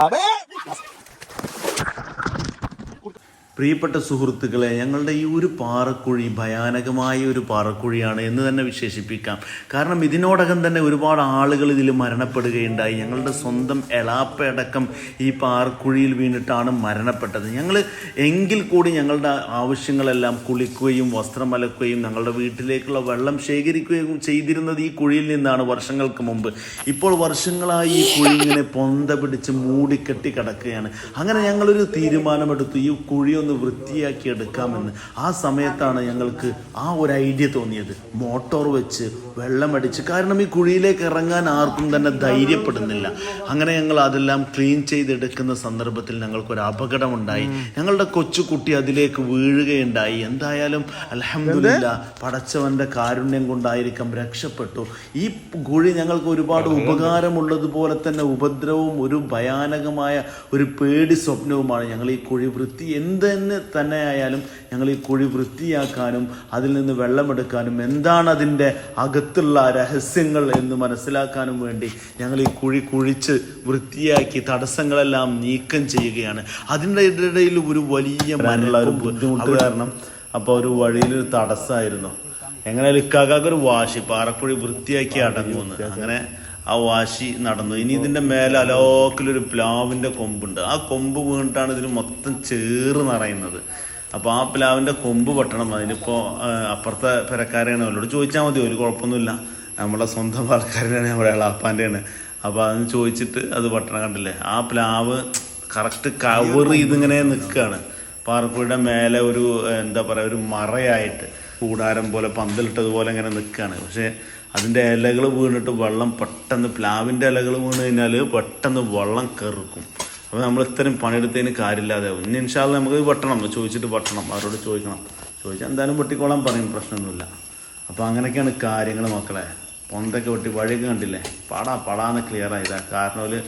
¡A ver! പ്രിയപ്പെട്ട സുഹൃത്തുക്കളെ ഞങ്ങളുടെ ഈ ഒരു പാറക്കുഴി ഭയാനകമായ ഒരു പാറക്കുഴിയാണ് എന്ന് തന്നെ വിശേഷിപ്പിക്കാം. കാരണം ഇതിനോടകം തന്നെ ഒരുപാട് ആളുകൾ ഇതിൽ മരണപ്പെടുകയുണ്ടായി. ഞങ്ങളുടെ സ്വന്തം എളാപ്പയടക്കം ഈ പാറക്കുഴിയിൽ വീണിട്ടാണ് മരണപ്പെട്ടത്. ഞങ്ങൾ എങ്കിൽ കൂടി ഞങ്ങളുടെ ആവശ്യങ്ങളെല്ലാം കുളിക്കുകയും വസ്ത്രം അലക്കുകയും ഞങ്ങളുടെ വീട്ടിലേക്കുള്ള വെള്ളം ശേഖരിക്കുകയും ചെയ്തിരുന്നത് ഈ കുഴിയിൽ നിന്നാണ് വർഷങ്ങൾക്ക് മുമ്പ്. ഇപ്പോൾ വർഷങ്ങളായി ഈ കുഴി ഇങ്ങനെ പൊന്ത പിടിച്ച് മൂടിക്കെട്ടി കിടക്കുകയാണ്. അങ്ങനെ ഞങ്ങളൊരു തീരുമാനമെടുത്തു. ഈ കുഴി ഒന്ന് വൃത്തിയാക്കി എടുക്കാമെന്ന്. ആ സമയത്താണ് ഞങ്ങൾക്ക് ആ ഒരു ഐഡിയ തോന്നിയത്. മോട്ടോർ വെച്ച് വെള്ളമടിച്ച് കാരണം ഈ കുഴിയിലേക്ക് ഇറങ്ങാൻ ആർക്കും തന്നെ ധൈര്യപ്പെടുന്നില്ല. അങ്ങനെ ഞങ്ങൾ അതെല്ലാം ക്ലീൻ ചെയ്തെടുക്കുന്ന സന്ദർഭത്തിൽ ഞങ്ങൾക്കൊരു അപകടമുണ്ടായി. ഞങ്ങളുടെ കൊച്ചുകുട്ടി അതിലേക്ക് വീഴുകയുണ്ടായി. എന്തായാലും അലഹമില്ല പടച്ചവന്റെ കാരുണ്യം കൊണ്ടായിരിക്കും രക്ഷപ്പെട്ടു. ഈ കുഴി ഞങ്ങൾക്ക് ഒരുപാട് ഉപകാരമുള്ളതുപോലെ തന്നെ ഉപദ്രവവും ഒരു ഭയാനകമായ ഒരു പേടി സ്വപ്നവുമാണ് ഞങ്ങൾ ഈ കുഴി വൃത്തി എന്തെന്ന് തന്നെ ആയാലും ഞങ്ങൾ ഈ കുഴി വൃത്തിയാക്കാനും അതിൽ നിന്ന് വെള്ളമെടുക്കാനും എന്താണ് അതിന്റെ അകത്തുള്ള രഹസ്യങ്ങൾ എന്ന് മനസ്സിലാക്കാനും വേണ്ടി ഞങ്ങൾ ഈ കുഴി കുഴിച്ച് വൃത്തിയാക്കി തടസ്സങ്ങളെല്ലാം നീക്കം ചെയ്യുകയാണ്. അതിന്റെ ഇടയിൽ ഒരു വലിയ ഒരു ബുദ്ധിമുട്ട് കാരണം അപ്പോൾ ഒരു വഴിയിലൊരു തടസ്സമായിരുന്നു എങ്ങനെ ലിക്കാക്കൊരു വാശി പാറക്കുഴി വൃത്തിയാക്കി അടങ്ങുമെന്ന്. അങ്ങനെ ആ വാശി നടന്നു. ഇനി ഇതിന്റെ മേലെ അലോക്കിലൊരു പ്ലാവിന്റെ കൊമ്പുണ്ട്. ആ കൊമ്പ് വീണിട്ടാണ് ഇതിന് മൊത്തം ചേറ് നിറയുന്നത്. അപ്പൊ ആ പ്ലാവിന്റെ കൊമ്പ് പൊട്ടണം. അതിനിപ്പോ അപ്പുറത്തെ പെരക്കാരെയാണ് അവരോട് ചോദിച്ചാൽ മതി. ഒരു കുഴപ്പമൊന്നുമില്ല. നമ്മളെ സ്വന്തം ആൾക്കാരാണ് നമ്മുടെ ഇളാപ്പാന്റെയാണ് അപ്പൊ അതിന് ചോദിച്ചിട്ട് അത് വെട്ടണം കണ്ടില്ലേ? ആ പ്ലാവ് കറക്റ്റ് കവർ ചെയ്തിങ്ങനെ നിൽക്കുകയാണ് പാറക്കുഴിയുടെ മേലെ ഒരു എന്താ പറയുക ഒരു മറയായിട്ട് കൂടാരം പോലെ പന്തലിട്ടതുപോലെ ഇങ്ങനെ നിൽക്കുകയാണ് പക്ഷേ അതിന്റെ ഇലകൾ വീണിട്ട് വെള്ളം പെട്ടെന്ന് പ്ലാവിന്റെ ഇലകൾ വീണ് കഴിഞ്ഞാൽ പെട്ടെന്ന് വെള്ളം കയറുക്കും അപ്പോൾ നമ്മൾ ഇത്രയും പണിയെടുത്തതിന് കാര്യമില്ലാതെ ഇനി ഇൻഷാല്ല നമുക്ക് വെട്ടണം. ചോദിച്ചിട്ട് വെട്ടണം. അവരോട് ചോദിക്കണം. ചോദിച്ചാൽ എന്തായാലും വെട്ടിക്കോളാൻ പറയും. പ്രശ്നമൊന്നുമില്ല. അപ്പോൾ അങ്ങനെയൊക്കെയാണ് കാര്യങ്ങൾ മക്കളെ. പൊന്തൊക്കെ വെട്ടി വഴിയൊക്കെ കണ്ടില്ലേ? പടാ പടാന്ന് ക്ലിയർ ആയതാ കാരണം ഒരു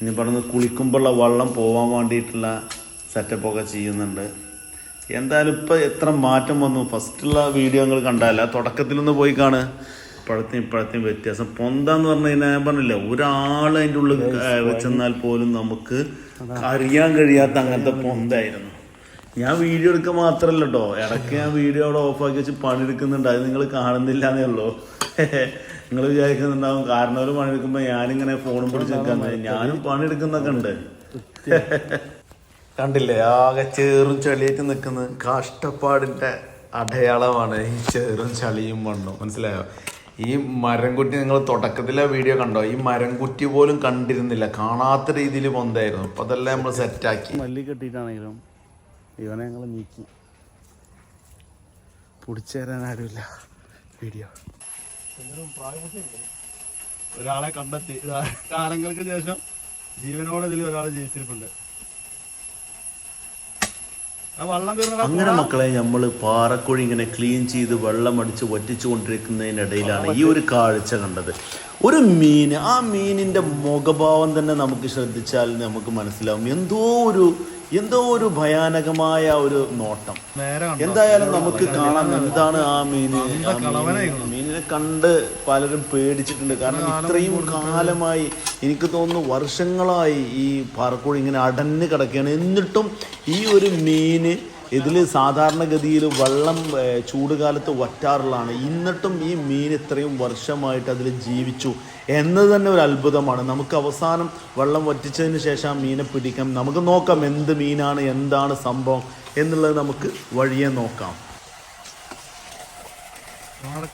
ഇനി പറഞ്ഞ് കുളിക്കുമ്പോഴുള്ള വെള്ളം പോകാൻ വേണ്ടിയിട്ടുള്ള സെറ്റപ്പൊക്കെ ചെയ്യുന്നുണ്ട്. എന്തായാലും ഇപ്പം എത്ര മാറ്റം വന്നു? ഫസ്റ്റുള്ള വീഡിയോ നിങ്ങൾ കണ്ടാല തുടക്കത്തിലൊന്ന് പോയി കാണ് ഇപ്പോഴത്തെയും ഇപ്പോഴത്തെയും വ്യത്യാസം. പൊന്താന്ന് പറഞ്ഞു കഴിഞ്ഞാൽ ഞാൻ പറഞ്ഞില്ല ഒരാൾ അതിന്റെ ഉള്ളിൽ വെച്ചെന്നാൽ പോലും നമുക്ക് അറിയാൻ കഴിയാത്ത അങ്ങനത്തെ പൊന്തായിരുന്നു. ഞാൻ വീഡിയോ എടുക്കുക മാത്രമല്ല കേട്ടോ ഇടയ്ക്ക് ഞാൻ വീഡിയോ അവിടെ ഓഫാക്കി വെച്ച് പണിയെടുക്കുന്നുണ്ട്. അത് നിങ്ങൾ കാണുന്നില്ല എന്നേ ഉള്ളൂ. നിങ്ങൾ വിചാരിക്കുന്നുണ്ടാവും കാരണം ഒരു പണിയെടുക്കുമ്പോൾ ഞാനിങ്ങനെ ഫോണും പിടിച്ച് നിൽക്കാൻ ഞാനും പണിയെടുക്കുന്നൊക്കെ ഉണ്ട്. കണ്ടില്ലേ ആകെ ചേറും ചളിയായിട്ട് നിൽക്കുന്നത് കഷ്ടപ്പാടിന്റെ അടയാളമാണ് ഈ ചേറും ചളിയും മണ്ണും. മനസ്സിലായോ? ഈ മരംകുറ്റി നിങ്ങൾ തുടക്കത്തിലെ വീഡിയോ കണ്ടോ? ഈ മരംകുറ്റി പോലും കണ്ടിരുന്നില്ല. കാണാത്ത രീതിയിൽ പൊന്തായിരുന്നു അപ്പൊ അതെല്ലാം നമ്മൾ സെറ്റാക്കി മല്ലി കെട്ടിയിട്ടാണെങ്കിലും ഇവനെ ഞങ്ങൾ നീക്കി. പിടിച്ചു തരാൻ ആരുമില്ല. വീഡിയോ ഒരാളെ കണ്ടെത്തി. കാലങ്ങൾക്ക് ശേഷം ജീവനോടെ ഇതിൽ ഒരാൾ കയറുന്ന അങ്ങനെ മക്കളെ നമ്മൾ പാറക്കുഴി ഇങ്ങനെ ക്ലീൻ ചെയ്ത് വെള്ളം അടിച്ച് വറ്റിച്ചു കൊണ്ടിരിക്കുന്നതിനിടയിലാണ് ഈ ഒരു കാഴ്ച കണ്ടത്. ഒരു മീൻ ആ മീനിന്റെ മുഖഭാവം തന്നെ നമുക്ക് ശ്രദ്ധിച്ചാൽ നമുക്ക് മനസ്സിലാവും. എന്തോ ഒരു എന്തോ ഒരു ഭയാനകമായ ഒരു നോട്ടം. എന്തായാലും നമുക്ക് കാണാം എന്താണ് ആ മീന്. ആ മീന് മീനിനെ കണ്ട് പലരും പേടിച്ചിട്ടുണ്ട്. കാരണം ഇത്രയും കാലമായി എനിക്ക് തോന്നുന്നു വർഷങ്ങളായി ഈ പാറക്കോഴി ഇങ്ങനെ അടഞ്ഞു കിടക്കുകയാണ്. എന്നിട്ടും ഈ ഒരു മീന് ഇതിൽ സാധാരണഗതിയിൽ വെള്ളം ചൂടുകാലത്ത് വറ്റാറുള്ളതാണ് എന്നിട്ടും ഈ മീൻ ഇത്രയും വർഷമായിട്ട് അതിൽ ജീവിച്ചു എന്നത് തന്നെ ഒരു അത്ഭുതമാണ്. നമുക്ക് അവസാനം വെള്ളം വറ്റിച്ചതിന് ശേഷം ആ മീനെ പിടിക്കാം. നമുക്ക് നോക്കാം എന്ത് മീനാണ് എന്താണ് സംഭവം എന്നുള്ളത് നമുക്ക് വഴിയെ നോക്കാം. അങ്ങനെ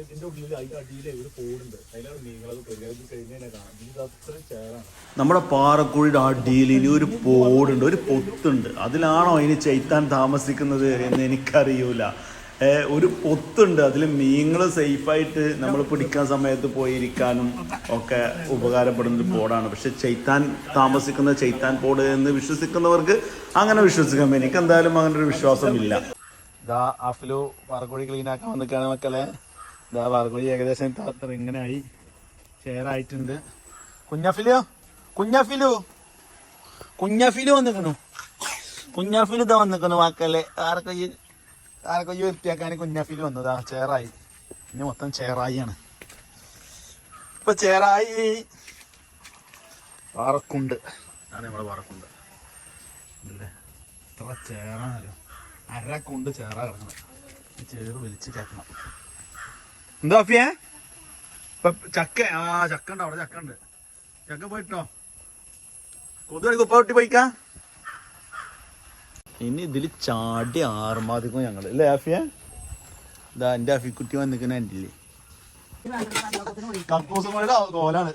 ഇതിന്റെ ഉള്ളിൽ ഒരു ചേരാണ് നമ്മുടെ പാറക്കുഴിയുടെ അടിയിൽ ഒരു പോടുണ്ട് ഒരു പൊത്തുണ്ട്. അതിലാണോ ഇനി ചൈത്താൻ താമസിക്കുന്നത് എന്ന് എനിക്കറിയൂല. ഒരു പൊത്തുണ്ട് അതിൽ മീങ്ങൾ സേഫായിട്ട് നമ്മൾ പിടിക്കാൻ സമയത്ത് പോയിരിക്കാനും ഒക്കെ ഉപകാരപ്പെടുന്ന പോടാണ് പക്ഷെ ചൈത്താൻ താമസിക്കുന്ന ചൈത്താൻ പോട് എന്ന് വിശ്വസിക്കുന്നവർക്ക് അങ്ങനെ വിശ്വസിക്കാം എനിക്ക് എന്തായാലും അങ്ങനെ ഒരു വിശ്വാസമില്ല. ഇതാ ആഫിലു ക്ലീൻ ആക്കാൻ വന്നിക്കാണ് മക്കളെ. ഇതാ വറകുഴി ഏകദേശം ഇങ്ങനെ ആയി ഷെയറായിട്ടുണ്ട് കുഞ്ഞാഫിലോ? കുഞ്ഞാഫിലു? കുഞ്ഞാഫിലു വന്നിക്കണു. കുഞ്ഞാഫിലു ഇതാ വന്നിക്കണു വാക്കല്ലേ ആർക്കൊയ്യ ആർക്കൊയ്യ വൃത്തിയാക്കാൻ കുഞ്ഞാഫിലു വന്നതാ? ചേറായി. ഇനി മൊത്തം ചേറായിയാണ്. ഇപ്പൊ ചേറായി. വറക്കുണ്ട് ആണ് നമ്മളെ വറക്കുണ്ട് ഇല്ലേ? ഇത്ര ചേറാണല്ലോ. അരക്കുണ്ട് ചേറ കിടക്കണം ഈ ചേറ് വലിച്ച് കയറ്റണം എന്താ അഫിയേ ഇപ്പൊ ചക്ക ആ ചക്ക അവിടെ ചക്ക ഉണ്ട്. ചക്ക പോയിട്ടോ? കൊതുകടി കുപ്പട്ടി പോയിക്കാ? ഇനി ഇതിൽ ചാടി ആറുമാതിക്കും ഞങ്ങൾ അല്ലേ ആഫിയ? ഇതാ എന്റെ ആഫിക്കുട്ടി വന്നിക്കുന്ന എന്റെ ഇല്ലേ? കോലാണ്.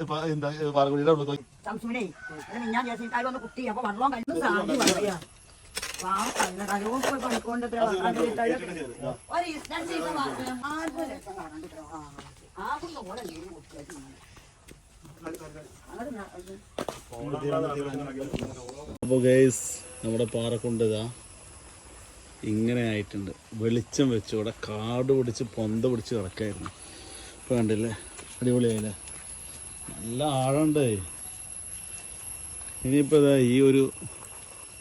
അപ്പോൾ ഗൈസ് നമ്മുടെ പാറക്കുണ്ട് ഇതാ. ഇങ്ങനെ ആയിട്ടുണ്ട്. വെളിച്ചം വെച്ച്. ഇവിടെ കാട് പിടിച്ച് പൊന്ത പിടിച്ച് കിടക്കായിരുന്നു. ഇപ്പോൾ കണ്ടില്ലേ? അടിപൊളിയായില്ലേ? നല്ല ആഴമുണ്ട്. ഇനിയിപ്പോൾ ഇതാ ഈ ഒരു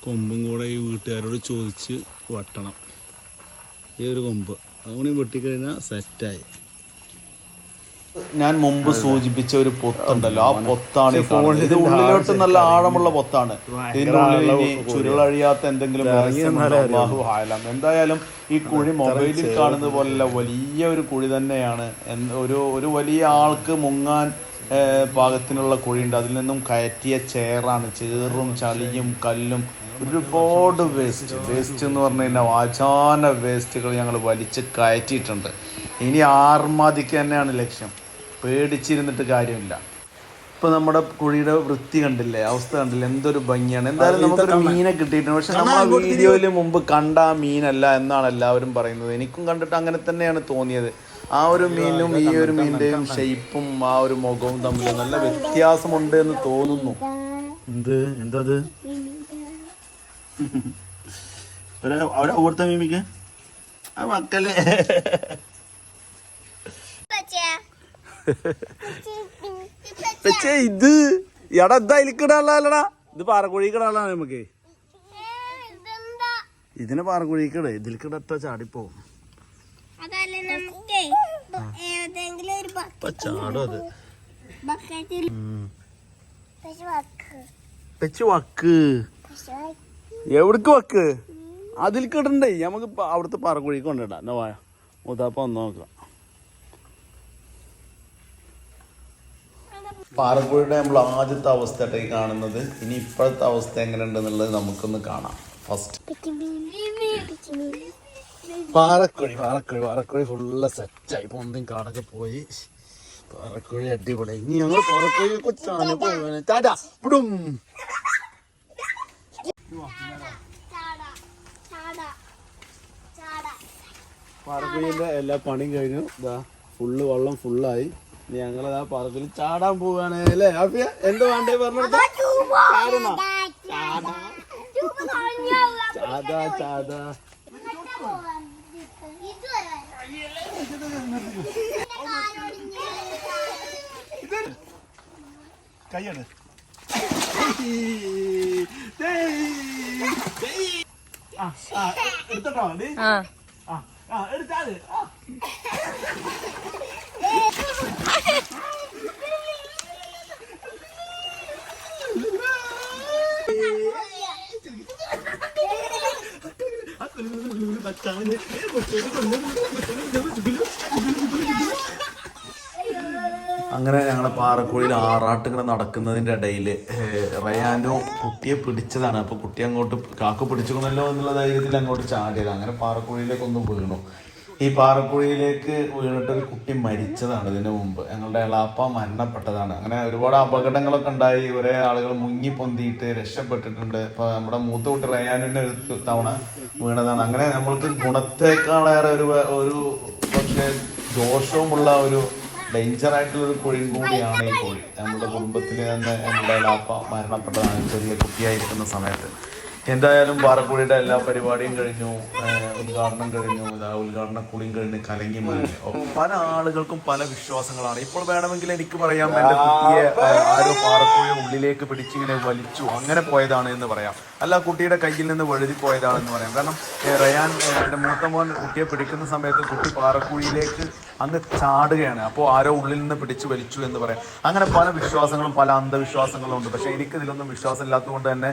കൊമ്പും കൂടെ ഈ വീട്ടുകാരോട് ചോദിച്ച് വെട്ടണം. ഈ ഒരു കൊമ്പ്. അതുകൊണ്ട് വെട്ടിക്കഴിഞ്ഞാൽ സെറ്റായി ഞാൻ മുമ്പ് സൂചിപ്പിച്ച ഒരു പൊത്തുണ്ടല്ലോ. ആ പൊത്താണ്. ഇത് ഉള്ളിലോട്ട് നല്ല ആഴമുള്ള പൊത്താണ്. ഇതിന്റെ ഉള്ളിൽ ഇനി ചുരുളഴിയാത്ത എന്തെങ്കിലും. എന്തായാലും ഈ കുഴി മൊബൈലിൽ കാണുന്ന പോലെയുള്ള വലിയ ഒരു കുഴി തന്നെയാണ്. ഒരു ഒരു വലിയ ആൾക്ക് മുങ്ങാൻ പാകത്തിനുള്ള കുഴിയുണ്ട്. അതിൽ നിന്നും കയറ്റിയ ചേറാണ്. ചേറും ചളിയും കല്ലും ഒരുപാട് വേസ്റ്റ് വേസ്റ്റ് എന്ന് പറഞ്ഞു കഴിഞ്ഞാൽ വാചാന വേസ്റ്റുകൾ ഞങ്ങൾ വലിച്ച് കയറ്റിയിട്ടുണ്ട്. ഇനി ആർമാദിക്ക് തന്നെയാണ് ലക്ഷ്യം. പേടിച്ചിരുന്നിട്ട് കാര്യമില്ല. ഇപ്പൊ നമ്മുടെ കുഴിയുടെ വൃത്തി കണ്ടില്ലേ അവസ്ഥ കണ്ടില്ലേ എന്തൊരു ഭംഗിയാണ്. എന്തായാലും നമുക്കൊരു മീനെ കിട്ടിയിട്ടുണ്ട്. പക്ഷെ നമ്മൾ ആ വീഡിയോയിൽ മുമ്പ് കണ്ട ആ മീനല്ല എന്നാണ് എല്ലാവരും പറയുന്നത്. എനിക്കും കണ്ടിട്ട് അങ്ങനെ തന്നെയാണ് തോന്നിയത്. ആ ഒരു മീനും ഈ ഒരു മീനിന്റെയും ഷേപ്പും ആ ഒരു മുഖവും തമ്മിൽ നല്ല വ്യത്യാസമുണ്ട് എന്ന് തോന്നുന്നു. എന്ത്? എന്തത് അവിടെ ഓർത്ത മീമിക്ക് ആ മക്കളെ. പക്ഷേ ഇത് എടാ ഇതാ അതിലിക്കിടാനല്ലടാ ഇത് പാറക്കുഴിക്കിടാനുള്ള നമുക്ക്. ഇതിനെ പാറക്കുഴിക്കിട ഇതിൽക്കിടത്ത ചാടിപ്പോവും. നമുക്ക്? ചാടും അത്. വെച്ച് വക്ക്. എവിടക്ക് വക്ക്? അതിൽക്കിടണ്ടേ നമുക്ക് ഇപ്പൊ അവിടുത്തെ പാറക്കുഴിക്ക് കൊണ്ടിടാം. എന്നാ വായ മുതാപ്പ ഒന്ന് നോക്കാം. പാറക്കുഴിയുടെ നമ്മൾ ആദ്യത്തെ അവസ്ഥയായിട്ട് ഈ കാണുന്നത്. ഇനി ഇപ്പോഴത്തെ അവസ്ഥ എങ്ങനെയുണ്ടെന്നുള്ളത് നമുക്കൊന്ന് കാണാം. ഫസ്റ്റ് പാറക്കുഴി പാറക്കുഴി പാറക്കുഴി ഫുള്ള് സെറ്റായി പൊന്തും കാടൊക്കെ പോയി. പാറക്കുഴി അടിപൊളി. ഇനി ഞങ്ങൾ പാറക്കുഴി കൊച്ചാണ് പോയി ടാറ്റാ പാറക്കുഴിന്റെ എല്ലാ പണിയും കഴിഞ്ഞു. ഇതാ ഫുള്ള് വെള്ളം ഫുള്ളായി ഞങ്ങൾ ആ പറമ്പിൽ ചാടാൻ പോവാണ് അല്ലേ? അഫിയ എന്ത് വേണ്ടേ പറഞ്ഞു ചാടാ. ചാടാ കയ്യാണ് ആ ആ എടുത്തോ നീ ആ. ആ എടുത്താൽ ആ. അങ്ങനെ ഞങ്ങളെ പാറക്കുഴിയിൽ ആറാട്ടുകൾ നടക്കുന്നതിന്റെ ഇടയിൽ റയാനോ കുട്ടിയെ പിടിച്ചതാണ്. അപ്പോൾ കുട്ടി അങ്ങോട്ട് കാക്ക പിടിച്ചുകൊണ്ടല്ലോ എന്നുള്ള ധൈര്യത്തിൽ അങ്ങോട്ട് ചാടിയത്. അങ്ങനെ പാറക്കുഴിയിലേക്ക് ഒന്ന് വീണു. ഈ പാറപ്പുഴയിലേക്ക് വീണിട്ടൊരു കുട്ടി മരിച്ചതാണ് ഇതിനു മുമ്പ്. ഞങ്ങളുടെ എളാപ്പ മരണപ്പെട്ടതാണ്. അങ്ങനെ ഒരുപാട് അപകടങ്ങളൊക്കെ ഉണ്ടായി. ഒരേ ആളുകൾ മുങ്ങി പൊന്തിയിട്ട് രക്ഷപ്പെട്ടിട്ടുണ്ട്. ഇപ്പൊ നമ്മുടെ മൂത്ത കുട്ടി റയാനിന്റെ ഒരു തവണ വീണതാണ്. അങ്ങനെ നമ്മൾക്ക് ഗുണത്തെക്കാളേറെ ഒരു ഒരു പക്ഷേ ദോഷവുമുള്ള ഒരു ഡേഞ്ചർ ആയിട്ടുള്ള ഒരു കൂടിയാണ് ഈ കോഴി. നമ്മുടെ കുടുംബത്തിൽ തന്നെ നമ്മുടെ എളാപ്പ മരണപ്പെട്ടതാണ്. ചെറിയ കുട്ടിയായിരിക്കുന്ന സമയത്ത്. എന്തായാലും പാറക്കുടിയുടെ എല്ലാ പരിപാടിയും കഴിഞ്ഞു ഉദ്ഘാടനം കഴിഞ്ഞു ഉദ്ഘാടന കുളിയും കഴിഞ്ഞ് കലങ്ങി മറിഞ്ഞു. പല ആളുകൾക്കും പല വിശ്വാസങ്ങളാണ്. ഇപ്പോൾ വേണമെങ്കിൽ എനിക്ക് പറയാം എന്റെ കുട്ടിയെ ആരോ പാറക്കുഴി ഉള്ളിലേക്ക് പിടിച്ചിങ്ങനെ വലിച്ചു അങ്ങനെ പോയതാണ് എന്ന് പറയാം. അല്ല കുട്ടിയുടെ കയ്യിൽ നിന്ന് വഴുതി പോയതാണെന്ന് പറയാം. കാരണം റയാൻ എന്റെ മൂത്ത മോൻ കുട്ടിയെ പിടിക്കുന്ന സമയത്ത് കുട്ടി പാറക്കുഴിയിലേക്ക് അങ്ങ് ചാടുകയാണ്. അപ്പോൾ ആരോ ഉള്ളിൽ നിന്ന് പിടിച്ചു വലിച്ചു എന്ന് പറയാം. അങ്ങനെ പല വിശ്വാസങ്ങളും പല അന്ധവിശ്വാസങ്ങളും ഉണ്ട്. പക്ഷേ എനിക്ക് ഇതിലൊന്നും വിശ്വാസം ഇല്ലാത്തതുകൊണ്ട് തന്നെ